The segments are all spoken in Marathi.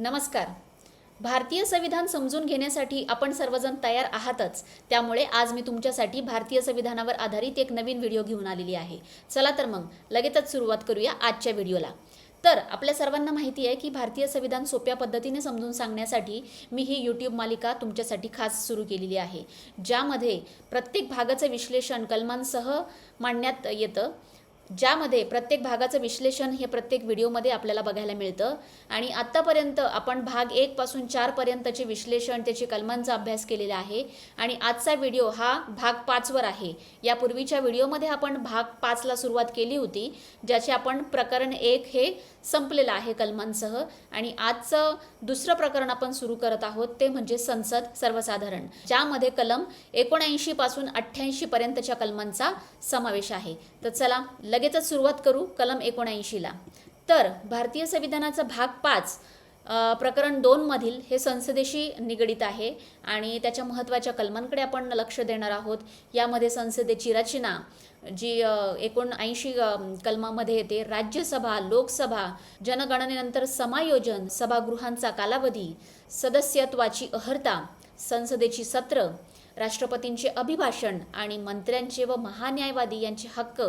नमस्कार. भारतीय संविधान समजून घेण्यासाठी आपण सर्वजण तयार आहातच. त्यामुळे आज मी तुमच्यासाठी भारतीय संविधानावर आधारित एक नवीन व्हिडिओ घेऊन आलेली आहे. चला तर मग लगेचच सुरुवात करूया आजच्या व्हिडिओला. तर आपल्या सर्वांना माहिती आहे की भारतीय संविधान सोप्या पद्धतीने समजून सांगण्यासाठी मी ही यूट्यूब मालिका तुमच्यासाठी खास सुरू केलेली आहे. ज्यामध्ये प्रत्येक भागाचं विश्लेषण कलमांसह मांडण्यात येतं. ज्यामध्ये प्रत्येक भागाचं विश्लेषण हे प्रत्येक व्हिडिओमध्ये आपल्याला बघायला मिळतं. आणि आत्तापर्यंत आपण भाग एकपासून चारपर्यंतचे विश्लेषण त्याची कलमांचा अभ्यास केलेला आहे. आणि आजचा व्हिडिओ हा भाग पाचवर आहे. यापूर्वीच्या व्हिडिओमध्ये आपण भाग पाचला सुरुवात केली होती ज्याचे आपण प्रकरण एक हे संपलेलं आहे कलमांसह. आणि आजचं दुसरं प्रकरण आपण सुरू करत आहोत ते म्हणजे संसद सर्वसाधारण ज्यामध्ये कलम एकोणऐंशीपासून अठ्ठ्याऐंशीपर्यंतच्या कलमांचा समावेश आहे. तर चला लगेचच सुरुवात करू कलम एकोणऐंशीला. तर भारतीय संविधानाचा भाग पाच प्रकरण दोनमधील हे संसदेशी निगडीत आहे आणि त्याच्या महत्त्वाच्या कलमांकडे आपण लक्ष देणार आहोत. यामध्ये संसदेची रचना जी एकोणऐंशी कलमामध्ये येते. राज्यसभा लोकसभा जनगणनेनंतर समायोजन सभागृहांचा कालावधी सदस्यत्वाची अहर्ता संसदेची सत्र राष्ट्रपतींचे अभिभाषण आणि मंत्र्यांचे व महान्यायवादी यांचे हक्क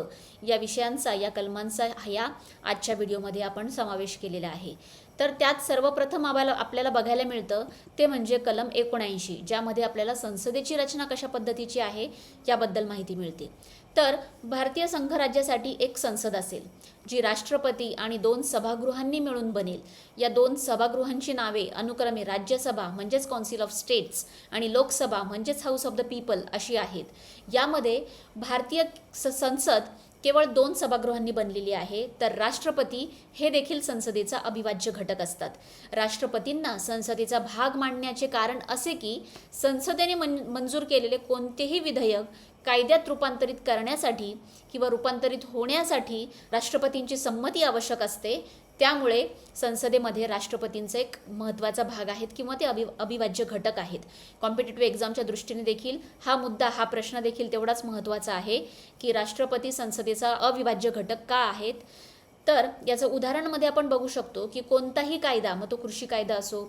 या विषयांचा या कलमांचा या आजच्या व्हिडिओमध्ये आपण समावेश केलेला आहे. तर त्यात सर्वप्रथम आम्हाला आपल्याला बघायला मिळतं ते म्हणजे कलम एकोणऐंशी ज्यामध्ये आपल्याला संसदेची रचना कशा पद्धतीची आहे याबद्दल माहिती मिळते. तर भारतीय संघराज्यासाठी एक संसद असेल जी राष्ट्रपती आणि दोन सभागृहांनी मिळून बनेल. या दोन सभागृहांची नावे अनुक्रमे राज्यसभा म्हणजेच कौन्सिल ऑफ स्टेट्स आणि लोकसभा म्हणजेच हाऊस ऑफ द पीपल अशी आहेत. यामध्ये भारतीय स- संसद केवळ दोन सभागृहांनी बनलेली आहे तर राष्ट्रपती हे देखील संसदेचा अविभाज्य घटक असतात. राष्ट्रपतींना संसदेचा भाग मांडण्याचे कारण असे की संसदेने मन मंजूर केलेले कोणतेही विधेयक कायद्यात रूपांतरित करण्यासाठी किंवा रूपांतरित होण्यासाठी राष्ट्रपतींची संमती आवश्यक असते त्यामुळे संसदेमध्ये राष्ट्रपतींचा एक महत्त्वाचा भाग आहेत किंवा ते अवि अविभाज्य घटक आहेत. कॉम्पिटेटिव्ह एक्झामच्या दृष्टीने देखील हा मुद्दा हा प्रश्न देखील तेवढाच महत्त्वाचा आहे की राष्ट्रपती संसदेचा अविभाज्य घटक का आहेत. तर याचं उदाहरणामध्ये आपण बघू शकतो की कोणताही कायदा मग तो कृषी कायदा असो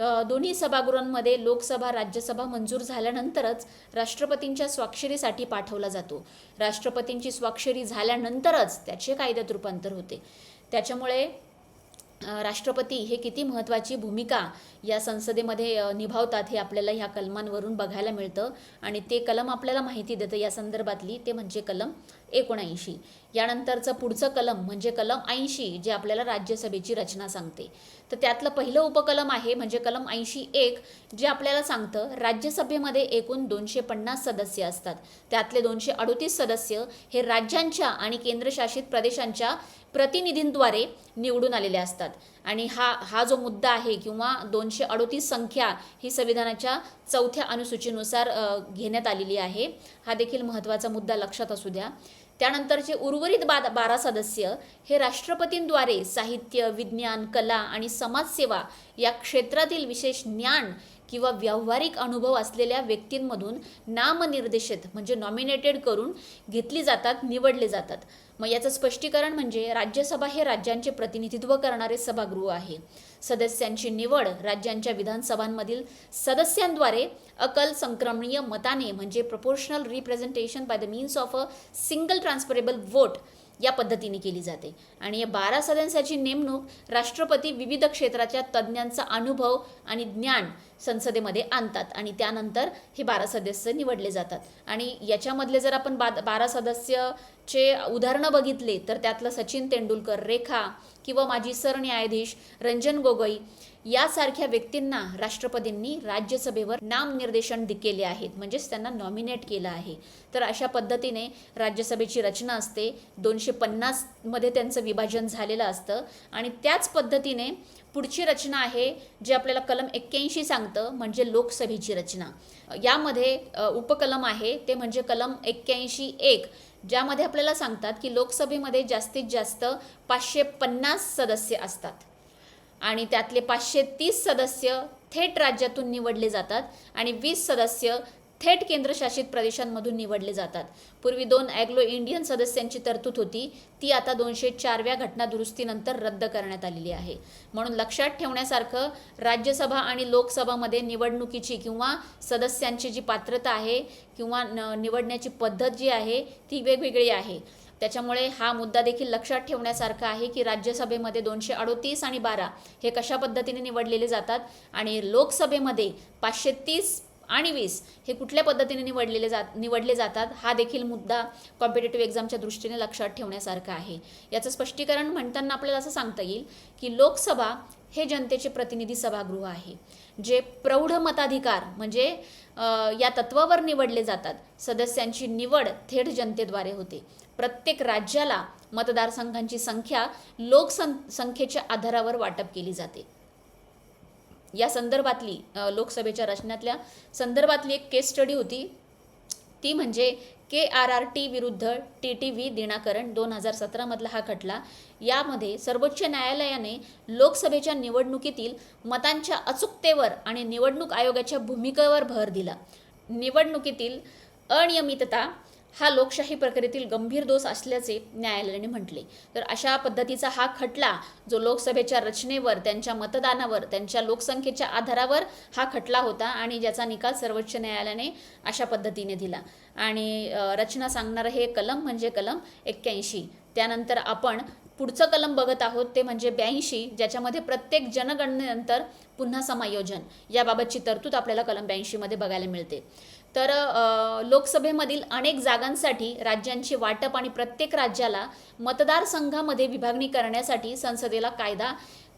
दोन्ही सभागृहांमध्ये लोकसभा राज्यसभा मंजूर झाल्यानंतरच राष्ट्रपतींच्या स्वाक्षरीसाठी पाठवला जातो. राष्ट्रपतींची स्वाक्षरी झाल्यानंतरच त्याचे कायद्यात रूपांतर होते. त्याच्यामुळे राष्ट्रपती हे किती महत्त्वाची भूमिका या संसदेमध्ये निभावतात हे आपल्याला ह्या कलमांवरून बघायला मिळतं. आणि ते कलम आपल्याला माहिती देतं. या संदर्भातली ते म्हणजे कलम एकोणऐंशी. यानंतरचं पुढचं कलम म्हणजे कलम ऐंशी जे आपल्याला राज्यसभेची रचना सांगते. तर त्यातलं पहिलं उपकलम आहे म्हणजे कलम ऐंशी एक जे आपल्याला सांगतं राज्यसभेमध्ये एकूण दोनशे पन्नास सदस्य असतात. त्यातले दोनशे अडोतीस सदस्य हे राज्यांच्या आणि केंद्रशासित प्रदेशांच्या प्रतिनिधींद्वारे निवडून आलेले असतात. आणि हा हा जो मुद्दा आहे किंवा दोनशे अडोतीस संख्या ही संविधानाच्या चौथ्या अनुसूचीनुसार घेण्यात आलेली आहे हा देखील महत्त्वाचा मुद्दा लक्षात असू द्या. त्यानंतरचे उर्वरित बा बारा सदस्य हे राष्ट्रपतींद्वारे साहित्य विज्ञान कला आणि समाजसेवा या क्षेत्रातील विशेष ज्ञान किंवा व्यावहारिक अनुभव असलेल्या व्यक्तींमधून नामनिर्देशित म्हणजे नॉमिनेटेड करून घेतली जातात निवडले जातात. मग याचं स्पष्टीकरण म्हणजे राज्यसभा हे राज्यांचे प्रतिनिधित्व करणारे सभागृह आहे. सदस्यांची निवड राज्यांच्या विधानसभांमधील सदस्यांद्वारे अकल संक्रमणीय मताने म्हणजे proportional representation by the means of a single transferable vote या पद्धतीने केली जाते. आणि या बारा सदस्याची नेमणूक राष्ट्रपती विविध क्षेत्राच्या तज्ज्ञांचा अनुभव आणि ज्ञान संसदेमध्ये आणतात आणि त्यानंतर हे बारा सदस्य निवडले जातात. आणि याच्यामधले जर आपण बा बारा सदस्यचे उदाहरणं बघितले तर त्यातलं सचिन तेंडुलकर रेखा किंवा माजी सरन्यायाधीश रंजन गोगोई यासारख्या व्यक्तींना राष्ट्रपतींनी राज्यसभेवर नामनिर्देशन केले आहेत. म्हणजेच त्यांना नॉमिनेट केलं आहे. तर अशा पद्धतीने राज्यसभेची रचना असते. दोनशे पन्नासमध्ये त्यांचं विभाजन झालेलं असतं. आणि त्याच पद्धतीने पुढची रचना आहे जे आपल्याला कलम एक्क्याऐंशी सांगतं म्हणजे लोकसभेची रचना. यामध्ये उपकलम आहे. ते म्हणजे कलम एक्क्याऐंशी एक ज्यामध्ये आपल्याला सांगतात की लोकसभेमध्ये जास्तीत जास्त पाचशे पन्नास सदस्य असतात. आणि त्यातले पाचशे तीस सदस्य थेट राज्यातून निवडले जातात आणि वीस सदस्य थेट केंद्रशासित प्रदेशांमधून निवडले जातात. पूर्वी दोन अँग्लो इंडियन सदस्यांची तरतूद होती. ती आता दोनशे चारव्या घटनादुरुस्तीनंतर रद्द करण्यात आलेली आहे. म्हणून लक्षात ठेवण्यासारखं राज्यसभा आणि लोकसभामध्ये निवडणुकीची किंवा सदस्यांची जी पात्रता आहे किंवा न निवडण्याची पद्धत जी आहे ती वेगवेगळी आहे. त्याच्यामुळे हा मुद्दा देखील लक्षात ठेवण्यासारखा आहे की राज्यसभेमध्ये दोनशे अडोतीस आणि बारा हे कशा पद्धतीने निवडलेले जातात आणि लोकसभेमध्ये पाचशे तीस आणि वीस हे कुठल्या पद्धतीने निवडलेले जात निवडले जातात हा देखील मुद्दा कॉम्पिटेटिव्ह एक्झामच्या दृष्टीने लक्षात ठेवण्यासारखा आहे. याचं स्पष्टीकरण म्हणताना आपल्याला असं सांगता येईल की लोकसभा हे जनतेचे प्रतिनिधी सभागृह आहे. जे प्रौढ मताधिकार म्हणजे या तत्वावर निवडले जातात. सदस्यांची निवड थेट जनतेद्वारे होते. प्रत्येक राज्याला मतदारसंघांची संख्या लोकसं संख्येच्या आधारावर वाटप केली जाते. या संदर्भातली लोकसभेच्या रचनातल्या संदर्भातली एक केस स्टडी होती. ती म्हणजे के आर आर टी विरुद्ध टी टी व्ही दिनाकरण दोन हजार सतरामधला हा खटला. यामध्ये सर्वोच्च न्यायालयाने लोकसभेच्या निवडणुकीतील मतांच्या अचूकतेवर आणि निवडणूक आयोगाच्या भूमिकेवर भर दिला. निवडणुकीतील अनियमितता हा लोकशाही प्रक्रियेतील गंभीर दोष असल्याचे न्यायालयाने म्हटले. तर अशा पद्धतीचा हा खटला जो लोकसभेच्या रचनेवर त्यांच्या मतदानावर त्यांच्या लोकसंख्येच्या आधारावर हा खटला होता आणि ज्याचा निकाल सर्वोच्च न्यायालयाने अशा पद्धतीने दिला. आणि रचना सांगणारं हे कलम म्हणजे कलम एक्क्याऐंशी. त्यानंतर आपण पुढचं कलम बघत आहोत ते म्हणजे ब्याऐंशी ज्याच्यामध्ये प्रत्येक जनगणनेनंतर पुन्हा समायोजन. याबाबतची तरतूद आपल्याला कलम ब्याऐंशीमध्ये बघायला मिळते. तर लोकसभेमधील अनेक जागांसाठी राज्यांचे वाटप आणि प्रत्येक राज्याला मतदारसंघामध्ये विभागणी करण्यासाठी संसदेला कायदा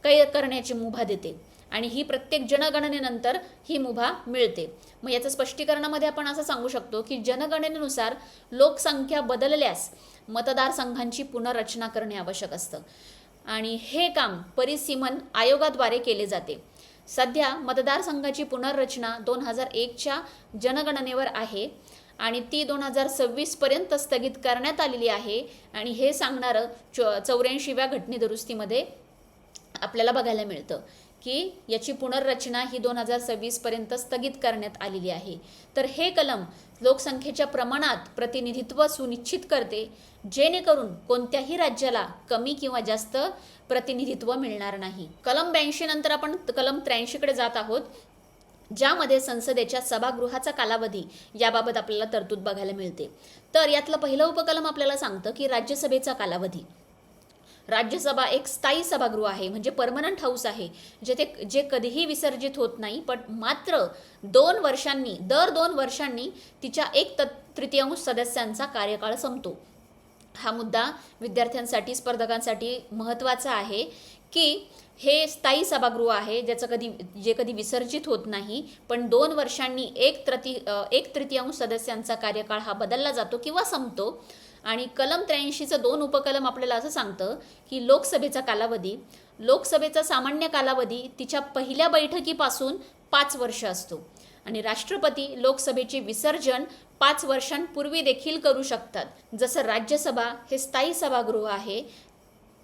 कै करण्याची मुभा देते. आणि ही प्रत्येक जनगणनेनंतर ही मुभा मिळते. मग याचं स्पष्टीकरणामध्ये आपण असं सांगू शकतो की जनगणनेनुसार लोकसंख्या बदलल्यास मतदारसंघांची पुनर्रचना करणे आवश्यक असतं. आणि हे काम परिसीमन आयोगाद्वारे केले जाते. सध्या मतदारसंघाची पुनर्रचना दोन हजार एकच्या जनगणनेवर आहे आणि ती दोन हजार सव्वीसपर्यंत स्थगित करण्यात आलेली आहे. आणि हे सांगणारं चौ चौऱ्याऐंशीव्या घटनेदुरुस्तीमध्ये आपल्याला बघायला मिळतं. की याची पुनर्रचना ही दोन हजार सव्वीसपर्यंत स्थगित करण्यात आलेली आहे. तर हे कलम लोकसंख्येच्या प्रमाणात प्रतिनिधित्व सुनिश्चित करते जेणेकरून कोणत्याही राज्याला कमी किंवा जास्त प्रतिनिधित्व मिळणार नाही. कलम ब्याऐंशी नंतर आपण कलम त्र्याऐंशीकडे जात आहोत ज्यामध्ये संसदेच्या सभागृहाचा कालावधी याबाबत आपल्याला तरतूद बघायला मिळते. तर यातलं पहिलं उपकलम आपल्याला सांगतं की राज्यसभेचा कालावधी. राज्यसभा एक स्थायी सभागृह आहे म्हणजे परमनंट हाऊस आहे जेथे जे कधीही विसर्जित होत नाही पण मात्र दोन वर्षांनी दर दोन वर्षांनी तिच्या एक त तृतीयांश सदस्यांचा कार्यकाळ संपतो. हा मुद्दा विद्यार्थ्यांसाठी स्पर्धकांसाठी महत्त्वाचा आहे की हे स्थायी सभागृह आहे ज्याचं कधी जे कधी विसर्जित होत नाही पण दोन वर्षांनी एक तृती एक तृतीयांश सदस्यांचा कार्यकाळ हा बदलला जातो किंवा संपतो. आणि कलम त्र्याऐंशीचं दोन उपकलम आपल्याला असं सांगतं की लोकसभेचा कालावधी लोकसभेचा सामान्य कालावधी तिच्या पहिल्या बैठकीपासून पाच वर्ष असतो. आणि राष्ट्रपती लोकसभेचे विसर्जन पाच वर्षांपूर्वी देखील करू शकतात. जसं राज्यसभा हे स्थायी सभागृह आहे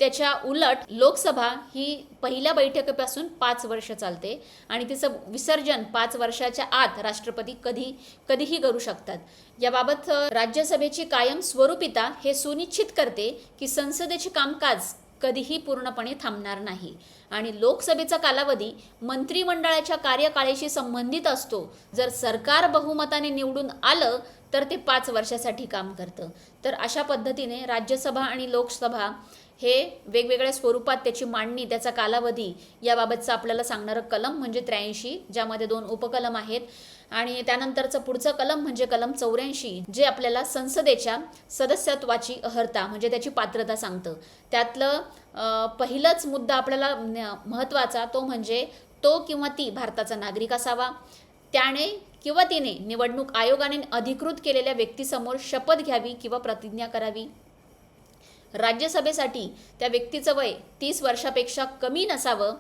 त्याच्या उलट लोकसभा ही पहिल्या बैठकीपासून पाच वर्ष चालते आणि तिचं विसर्जन पाच वर्षाच्या आत राष्ट्रपती कधी कधीही करू शकतात. याबाबत राज्यसभेची कायम स्वरूपिता हे सुनिश्चित करते की संसदेचे कामकाज कधीही पूर्णपणे थांबणार नाही. आणि लोकसभेचा कालावधी मंत्रिमंडळाच्या कार्यकाळाशी संबंधित असतो. जर सरकार बहुमताने निवडून आलं तर ते पाच वर्षासाठी काम करतं. तर अशा पद्धतीने राज्यसभा आणि लोकसभा हे वेगवेगळ्या स्वरूपात त्याची मांडणी त्याचा कालावधी याबाबतचं आपल्याला सांगणारं कलम म्हणजे त्र्याऐंशी ज्यामध्ये दोन उपकलम आहेत. आणि त्यानंतरचं पुढचं कलम म्हणजे कलम चौऱ्याऐंशी जे आपल्याला संसदेच्या सदस्यत्वाची अहर्ता म्हणजे त्याची पात्रता सांगतं. त्यातलं पहिलाच मुद्दा आपल्याला न- महत्त्वाचा तो म्हणजे तो किंवा ती भारताचा नागरिक असावा. त्याने किंवा तिने निवडणूक आयोगाने अधिकृत केलेल्या व्यक्तीसमोर शपथ घ्यावी किंवा प्रतिज्ञा करावी. राज्यसभेसाठी त्या व्यक्तीचं वय तीस वर्षापेक्षा कमी नसावं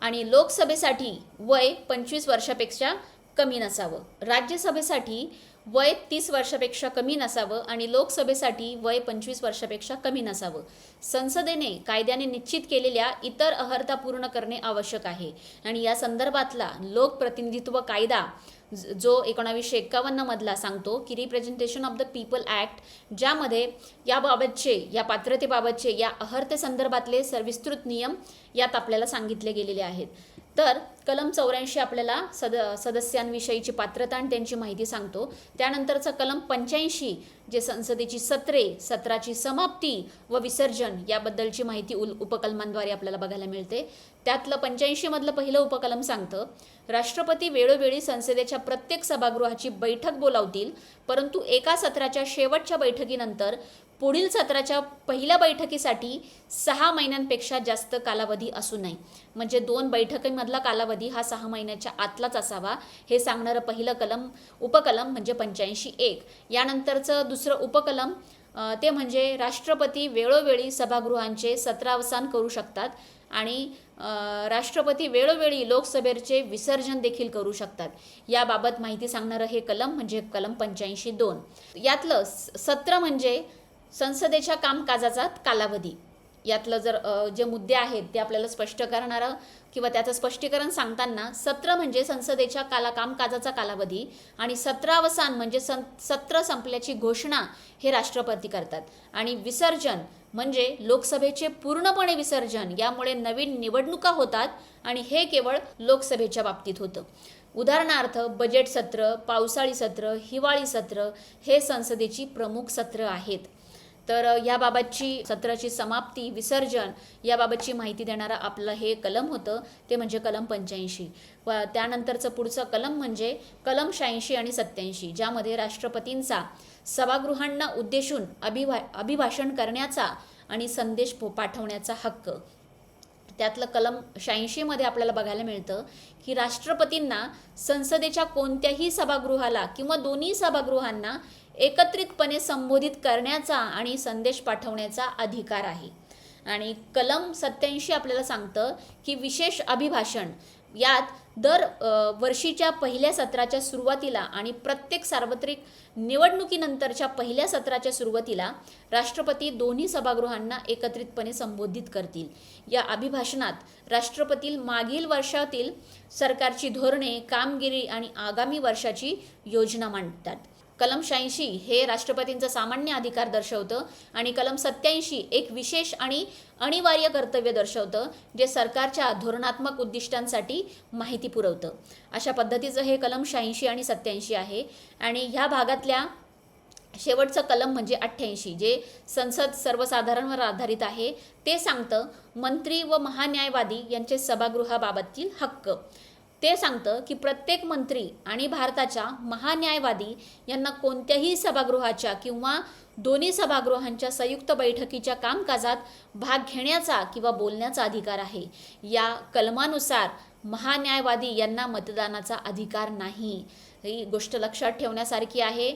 आणि लोकसभेसाठी वय पंचवीस वर्षापेक्षा कमी नसावं. राज्यसभेसाठी वय तीस वर्षापेक्षा कमी नसावं आणि लोकसभेसाठी वय पंचवीस वर्षापेक्षा कमी नसावं. संसदेने कायद्याने निश्चित केलेल्या इतर अहर्ता पूर्ण करणे आवश्यक आहे. आणि या संदर्भातला लोकप्रतिनिधित्व कायदा जो एकोणावीसशे एक्कावन्नमधला सांगतो की representation of the people act ज्यामध्ये याबाबतचे या पात्रतेबाबतचे या अहर्ते संदर्भातले सर्विस्तृत नियम यात आपल्याला सांगितले गेलेले आहेत. तर कलम चौऱ्याऐंशी आपल्याला सद सदस्यांविषयीची पात्रता आणि त्यांची माहिती सांगतो. त्यानंतरचा कलम पंच्याऐंशी जे संसदेची सत्रे सत्राची समाप्ती व विसर्जन याबद्दलची माहिती उल उपकलमांद्वारे आपल्याला बघायला मिळते. त्यातलं पंच्याऐंशीमधलं पहिलं उपकलम सांगतं राष्ट्रपती वेळोवेळी संसदेच्या प्रत्येक सभागृहाची बैठक बोलावतील परंतु एका सत्राच्या शेवटच्या बैठकीनंतर पुढील सत्राच्या पहिल्या बैठकीसाठी सहा महिन्यांपेक्षा जास्त कालावधी असू नये म्हणजे दोन बैठकीमधला कालावधी हा सहा महिन्याच्या आतलाच असावा. हे सांगणारं पहिलं कलम उपकलम म्हणजे पंच्याऐंशी एक. यानंतरचं दुसरं उपकलम ते म्हणजे राष्ट्रपती वेळोवेळी सभागृहांचे सत्रावसान करू शकतात आणि राष्ट्रपती वेळोवेळी लोकसभेचे विसर्जन देखील करू शकतात. याबाबत माहिती सांगणारं हे कलम म्हणजे कलम पंच्याऐंशी दोन. यातलं स- सत्र म्हणजे संसदेच्या कामकाजाचा कालावधी. यातलं जर जे मुद्दे आहेत ते आपल्याला स्पष्ट करणारं किंवा त्याचं स्पष्टीकरण सांगताना सत्र म्हणजे संसदेच्या काला कामकाजाचा कालावधी आणि सत्रावसान म्हणजे सं सत्र संपल्याची घोषणा हे राष्ट्रपती करतात. आणि विसर्जन म्हणजे लोकसभेचे पूर्णपणे विसर्जन यामुळे नवीन निवडणुका होतात आणि हे केवळ लोकसभेच्या बाबतीत होतं. उदाहरणार्थ बजेट सत्र पावसाळी सत्र हिवाळी सत्र हे संसदेची प्रमुख सत्र आहेत. तर याबाबतची सत्राची समाप्ती विसर्जन याबाबतची माहिती देणारं आपलं हे कलम होतं ते म्हणजे कलम पंच्याऐंशी. व त्यानंतरचं पुढचं कलम म्हणजे कलम शहाऐंशी आणि सत्याऐंशी ज्यामध्ये राष्ट्रपतींचा सभागृहांना उद्देशून अभिभा अभिभाषण करण्याचा आणि संदेश पाठवण्याचा हक्क. त्यातलं कलम शहाऐंशीमध्ये आपल्याला बघायला मिळतं की राष्ट्रपतींना संसदेच्या कोणत्याही सभागृहाला किंवा दोन्ही सभागृहांना एकत्रितपणे संबोधित करण्याचा आणि संदेश पाठवण्याचा अधिकार आहे. आणि कलम सत्याऐंशी आपल्याला सांगतं की विशेष अभिभाषण यात दर वर्षीच्या पहिल्या सत्राच्या सुरुवातीला आणि प्रत्येक सार्वत्रिक निवडणुकीनंतरच्या पहिल्या सत्राच्या सुरुवातीला राष्ट्रपती दोन्ही सभागृहांना एकत्रितपणे संबोधित करतील. या अभिभाषणात राष्ट्रपती मागील वर्षातील सरकारची धोरणे कामगिरी आणि आगामी वर्षाची योजना मांडतात. कलम शहाऐंशी हे राष्ट्रपतींचं सामान्य अधिकार दर्शवतं आणि कलम सत्याऐंशी एक विशेष आणि अनिवार्य कर्तव्य दर्शवतं जे सरकारच्या धोरणात्मक उद्दिष्टांसाठी माहिती पुरवतं. अशा पद्धतीचं हे कलम शहाऐंशी आणि सत्याऐंशी आहे. आणि ह्या भागातल्या शेवटचं कलम म्हणजे अठ्ठ्याऐंशी जे संसद सर्वसाधारणवर आधारित आहे. ते सांगतं मंत्री व महान्यायवादी यांचे सभागृहाबाबततील हक्क. ते सांगतं की प्रत्येक मंत्री आणि भारताच्या महान्यायवादी यांना कोणत्याही सभागृहाच्या किंवा दोन्ही सभागृहांच्या संयुक्त बैठकीच्या कामकाजात भाग घेण्याचा किंवा बोलण्याचा अधिकार आहे. या कलमानुसार महान्यायवादी यांना मतदानाचा अधिकार नाही. ही गोष्ट लक्षात ठेवण्यासारखी आहे.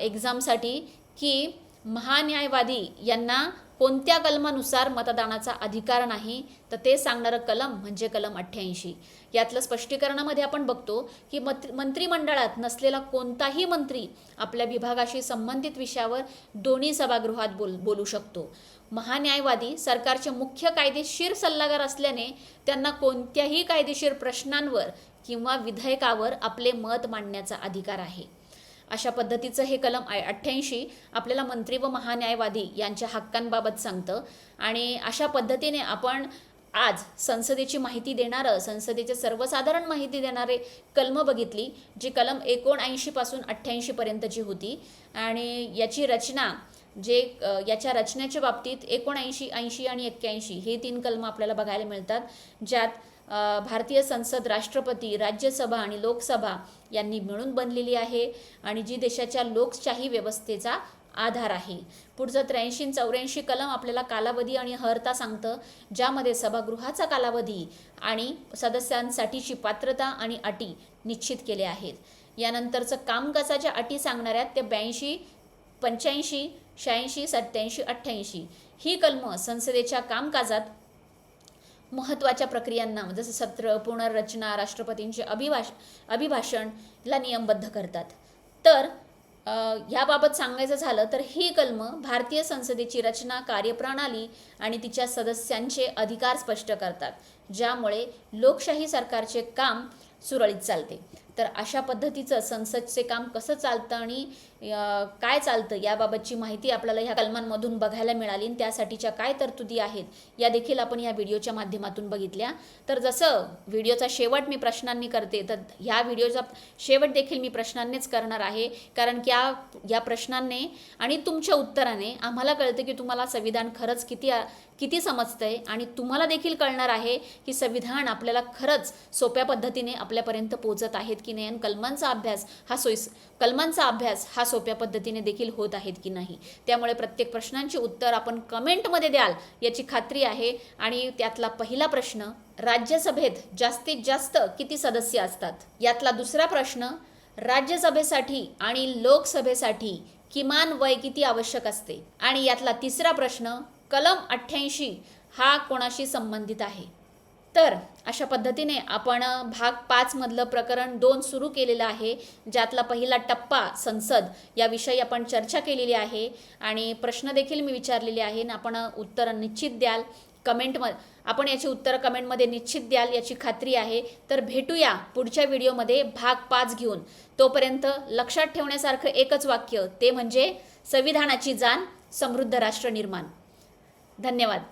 एक्झामसाठी की महान्यायवादी यांना कोणत्या कलमानुसार मतदानाचा अधिकार नाही तर ते सांगणारं कलम म्हणजे कलम अठ्ठ्याऐंशी. यातलं स्पष्टीकरणामध्ये आपण बघतो की मत मंत्रिमंडळात नसलेला कोणताही मंत्री आपल्या विभागाशी संबंधित विषयावर दोन्ही सभागृहात बोल बोलू शकतो. महान्यायवादी सरकारचे मुख्य कायदेशीर सल्लागार असल्याने त्यांना कोणत्याही कायदेशीर प्रश्नांवर किंवा विधेयकावर आपले मत मांडण्याचा अधिकार आहे. अशा पद्धतीचं हे कलम आय अठ्ठ्याऐंशी आपल्याला मंत्री व महान्यायवादी यांच्या हक्कांबाबत सांगतं. आणि अशा पद्धतीने आपण आज संसदेची माहिती देणारं संसदेचे सर्वसाधारण माहिती देणारे कलम बघितली जी कलम एकोणऐंशीपासून अठ्ठ्याऐंशीपर्यंतची होती. आणि याची रचना जे याच्या रचनेच्या बाबतीत एकोणऐंशी ऐंशी आणि एक्क्याऐंशी हे तीन कलम आपल्याला बघायला मिळतात ज्यात भारतीय संसद राष्ट्रपती राज्यसभा आणि लोकसभा यांनी मिळून बनलेली आहे आणि जी देशाच्या लोकशाही व्यवस्थेचा आधार आहे. पुढचं त्र्याऐंशी चौऱ्याऐंशी कलम आपल्याला कालावधी आणि हरता सांगतं ज्यामध्ये सभागृहाचा कालावधी आणि सदस्यांसाठीची पात्रता आणि अटी निश्चित केल्या आहेत. यानंतरचं कामकाजाच्या अटी सांगणाऱ्या ते ब्याऐंशी पंच्याऐंशी शहाऐंशी सत्याऐंशी अठ्ठ्याऐंशी ही कलमं संसदेच्या कामकाजात महत्त्वाच्या प्रक्रियांना म्हणजे जसं सत्र पुनर्रचना राष्ट्रपतींचे अभिभाष अभिभाषण ला नियमबद्ध करतात. तर ह्याबाबत सांगायचं झालं तर ही कलम भारतीय संसदेची रचना कार्यप्रणाली आणि तिच्या सदस्यांचे अधिकार स्पष्ट करतात. ज्यामुळे लोकशाही सरकारचे काम सुरळीत चालते. तर अशा पद्धतीचं संसदचे काम कसं चालतं आणि काय चालतं याबाबतची माहिती आपल्याला ह्या कलमांमधून बघायला मिळाली आणि त्यासाठीच्या काय तरतुदी आहेत या देखील आपण या व्हिडिओच्या माध्यमातून बघितल्या. तर जसं व्हिडिओचा शेवट मी प्रश्नांनी करते तर ह्या व्हिडिओचा शेवट देखील मी प्रश्नांनीच करणार आहे. कारण की या या प्रश्नांनी आणि तुमच्या उत्तराने आम्हाला कळतं की तुम्हाला संविधान खरंच किती किती समजतंय आणि तुम्हाला देखील कळणार आहे की संविधान आपल्याला खरंच सोप्या पद्धतीने आपल्यापर्यंत पोहोचत आहेत की नाही. आणि कलमांचा अभ्यास हा सोयीस कलमांचा अभ्यास हा सोप्या पद्धतीने देखील होत आहेत की नाही. त्यामुळे प्रत्येक प्रश्नांची उत्तर आपण कमेंटमध्ये द्याल याची खात्री आहे. आणि त्यातला पहिला प्रश्न राज्यसभेत जास्तीत जास्त किती सदस्य असतात? यातला दुसरा प्रश्न राज्यसभेसाठी आणि लोकसभेसाठी किमान वय किती आवश्यक असते? आणि यातला तिसरा प्रश्न कलम अठ्ठ्याऐंशी हा कोणाशी संबंधित आहे? तर अशा पद्धतीने आपण भाग पाचमधलं प्रकरण दोन सुरू केलेलं आहे ज्यातला पहिला टप्पा संसद याविषयी आपण चर्चा केलेली आहे आणि प्रश्न देखील मी विचारलेले आहे आणि आपण उत्तरं निश्चित द्याल. कमेंट म आपण याची उत्तरं कमेंटमध्ये निश्चित द्याल याची खात्री आहे. तर भेटूया पुढच्या व्हिडिओमध्ये भाग पाच घेऊन. तोपर्यंत लक्षात ठेवण्यासारखं एकच वाक्य ते म्हणजे संविधानाची जाण समृद्ध राष्ट्र निर्माण. धन्यवाद.